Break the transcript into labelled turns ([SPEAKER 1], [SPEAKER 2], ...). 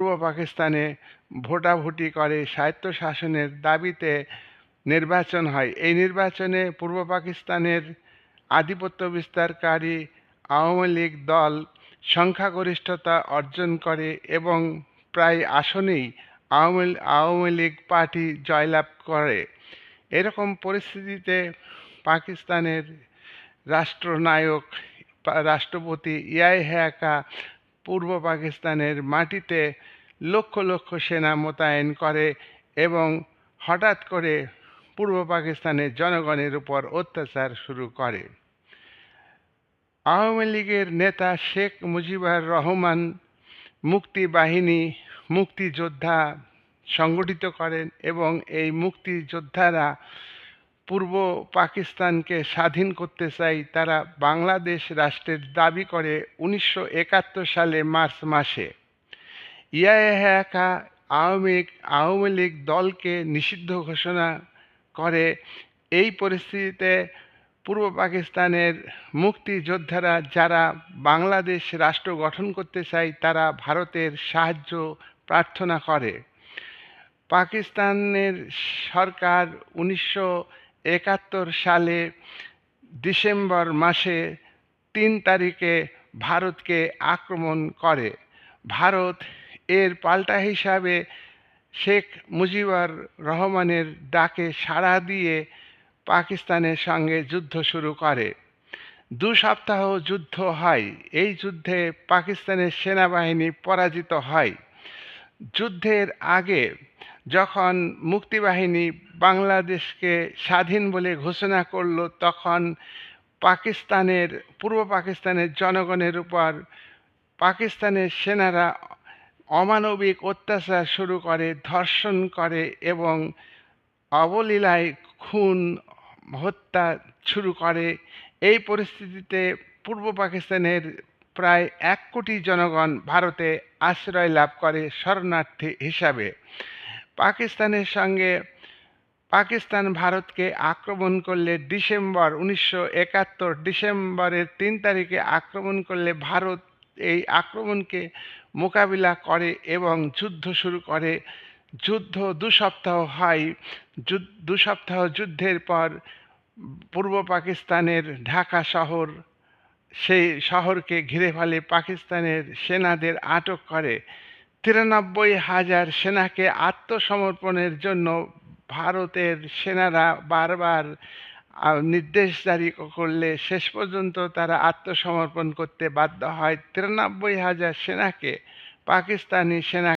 [SPEAKER 1] পূর্ব পাকিস্তানে ভোটাভুটি করে, স্বায়ত্তশাসনের দাবিতে নির্বাচন হয়। এই নির্বাচনে পূর্ব পাকিস্তানের আধিপত্য বিস্তারকারী আওয়ামী লীগ দল সংখ্যাগরিষ্ঠতা অর্জন করে এবং প্রায় আসনেই আওয়ামী আওয়ামী লীগ পার্টি জয়লাভ করে। এরকম পরিস্থিতিতে পাকিস্তানের রাষ্ট্রনায়ক, রাষ্ট্রপতি ইয়াহিয়া পূর্ব পাকিস্তানের মাটিতে লক্ষ লক্ষ সেনা মোতায়েন করে এবং হঠাৎ করে পূর্ব পাকিস্তানের জনগণের উপর অত্যাচার শুরু করে। আওয়ামী লীগের নেতা শেখ মুজিবুর রহমান মুক্তি বাহিনী মুক্তিযোদ্ধা সংগঠিত করেন এবং এই মুক্তিযোদ্ধারা পূর্ব পাকিস্তানকে স্বাধীন করতে চাই, তারা বাংলাদেশ রাষ্ট্রের দাবি করে উনিশশো একাত্তর সালে মার্চ মাসে। ইয়াহিয়া আওয়ামী আওয়ামী লীগ দলকে নিষিদ্ধ ঘোষণা করে। এই পরিস্থিতিতে পূর্ব পাকিস্তানের মুক্তিযোদ্ধারা যারা বাংলাদেশ রাষ্ট্র গঠন করতে চায়, তারা ভারতের সাহায্য প্রার্থনা করে। পাকিস্তানের সরকার উনিশশো একাত্তর সালে ডিসেম্বর মাসে তিন তারিখে ভারতকে আক্রমণ করে। ভারত এর পাল্টা হিসাবে শেখ মুজিবুর রহমানের ডাকে সাড়া দিয়ে পাকিস্তানের সঙ্গে যুদ্ধ শুরু করে। দু সপ্তাহ যুদ্ধ হয়। এই যুদ্ধে পাকিস্তানের সেনাবাহিনী পরাজিত হয়। যুদ্ধের আগে যখন মুক্তিবাহিনী বাংলাদেশকে স্বাধীন বলে ঘোষণা করল, তখন পাকিস্তানের, পূর্ব পাকিস্তানের জনগণের উপর পাকিস্তানের সেনারা অমানবিক অত্যাচার শুরু করে, ধর্ষণ করে এবং অবলীলায় খুন, হত্যা শুরু করে। এই পরিস্থিতিতে পূর্ব পাকিস্তানের প্রায় এক কোটি জনগণ ভারতে আশ্রয় লাভ করে শরণার্থী হিসাবে। পাকিস্তানের সঙ্গে পাকিস্তান ভারতকে আক্রমণ করলে ডিসেম্বর উনিশশো একাত্তর ডিসেম্বরের তিন তারিখে আক্রমণ করলে ভারত এই আক্রমণকে মোকাবিলা করে এবং যুদ্ধ শুরু করে। যুদ্ধ দু সপ্তাহ হয়। দু সপ্তাহ যুদ্ধের পর পূর্ব পাকিস্তানের ঢাকা শহর, সেই শহরকে ঘিরে ফেলে পাকিস্তানের সেনাদের আটক করে। তিরানব্বই হাজার সেনাকে আত্মসমর্পণের জন্য ভারতের সেনারা বারবার নির্দেশ জারি করলে শেষ পর্যন্ত তারা আত্মসমর্পণ করতে বাধ্য হয়। তিরানব্বই হাজার সেনাকে পাকিস্তানি সেনা